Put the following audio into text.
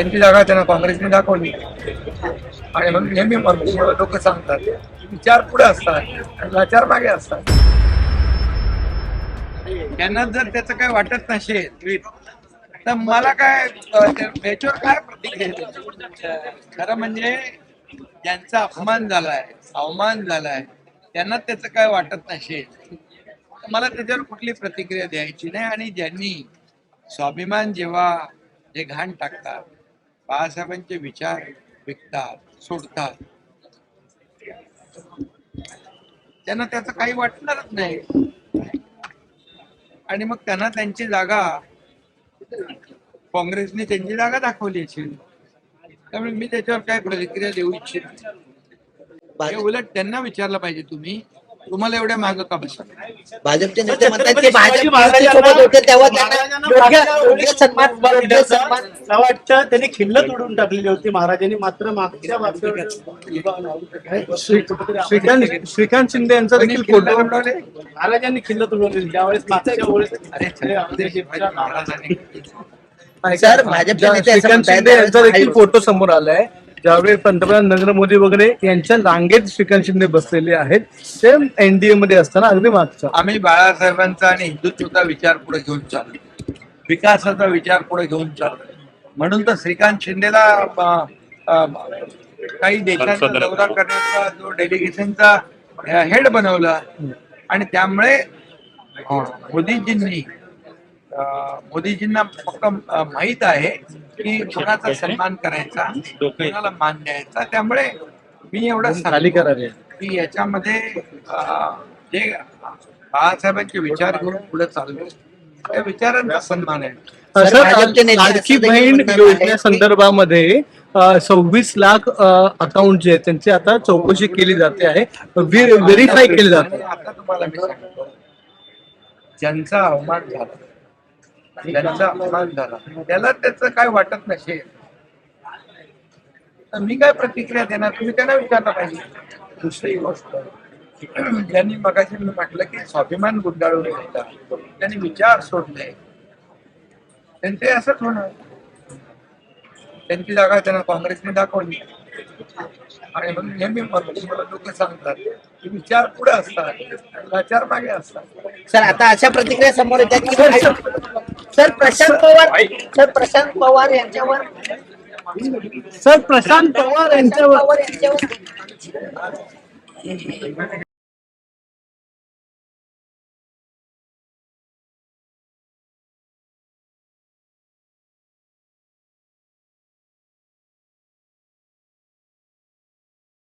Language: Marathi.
त्यांची जागा त्यांना काँग्रेसने दाखवली. आणि मग नेहमी लोक सांगतात विचार पुढे असतात आणि लाचार मागे असतात. त्यांना जर त्याचं काय वाटत नसेल तर मला काय अ, याच्यावर काय प्रतिक्रिया खरं म्हणजे ज्यांचा अपमान झालाय अवमान झालाय त्यांना त्याचं काय वाटत नसेल मला त्याच्यावर कुठली प्रतिक्रिया द्यायची नाही. आणि ज्यांनी स्वाभिमान जेव्हा जे घाण टाकतात बाळासाहेबांचे विचार विकतात सोडतात. त्यांना त्याचं काही वाटणारच नाही. आणि मग त्यांना त्यांची जागा काँग्रेसने त्यांची जागा दाखवली असेल. त्यामुळे मी त्याच्यावर काय प्रतिक्रिया देऊ इच्छित उलट त्यांना विचारलं पाहिजे तुम्ही. तुम्हाला एवढ्या मागं का बसत भाजपचे नेते म्हणतात की भाजप सोबत होते तेव्हा त्यांना योग्य योग्य सन्मान योग्य सन्मान मला वाटतं त्यांनी खिल्लत उडून टाकलेली होती महाराजांनी मात्र मागच्या वाक्यावर- श्रीकांत श्रीकांत शिंदे यांचा देखील फोटो? महाराजांनी खिल्लत उडवली त्यावेळेस मागच्या वेळेस सर, भाजपचे नेते असं श्रीकांत म्हणतायत, शिंदे यांचा देखील फोटो समोर आलाय ज्यावेळी पंतप्रधान नरेंद्र मोदी वगैरे यांच्या रांगेत श्रीकांत शिंदे बसलेले आहेत सेम एनडीए मध्ये असताना अगदी मागचा आम्ही बाळासाहेबांचा आणि हिंदुत्वाचा विचार पुढे घेऊन चाललो. विकासाचा विचार पुढे घेऊन चाललो. म्हणून तर श्रीकांत शिंदेला काही देशांचा दौरा करण्याचा जो डेलिगेशनचा हेड बनवला. आणि त्यामुळे मोदीजींनी मोदीजींना फक्त माहीत आहे की कोणाचा सन्मान करायचा कोणाला मान द्यायचा. त्यामुळे मी एवढं की याच्यामध्ये जे बाळासाहेबांचे विचार घेऊन पुढे चाललो त्या विचारांचा सन्मान आहे. लाडकी बहीण म्हणतात आहे योजने की- संदर्भामध्ये सव्वीस लाख अकाउंट जे आहेत त्यांची आता चौकशी केली जाते आहे. व्हेरीफाय केली जाते आता तुम्हाला मी सांगतो. ज्यांचा अवमान झाला त्यांचा अपमान झाला. त्याला त्याचं काय वाटत नसेल तर मी काय प्रतिक्रिया देणार? तुम्ही त्यांना विचारलं पाहिजे. दुसरी गोष्ट ज्यांनी मगाशी मी म्हटलं की स्वाभिमान गुंडाळून घेतला त्यांनी विचार सोडले. त्यांचे असंच होणार. त्यांची जागा त्यांना काँग्रेसने दाखवली. आणि मग नेहमी लोक सांगतात की विचार पुढे असतात. लाचार मागे असतात. सर आता अशा प्रतिक्रिया समोर येतात की सर प्रशांत पवार सर प्रशांत पवार यांच्यावर सर प्रशांत पवार यांच्यावर पवार यांच्यावर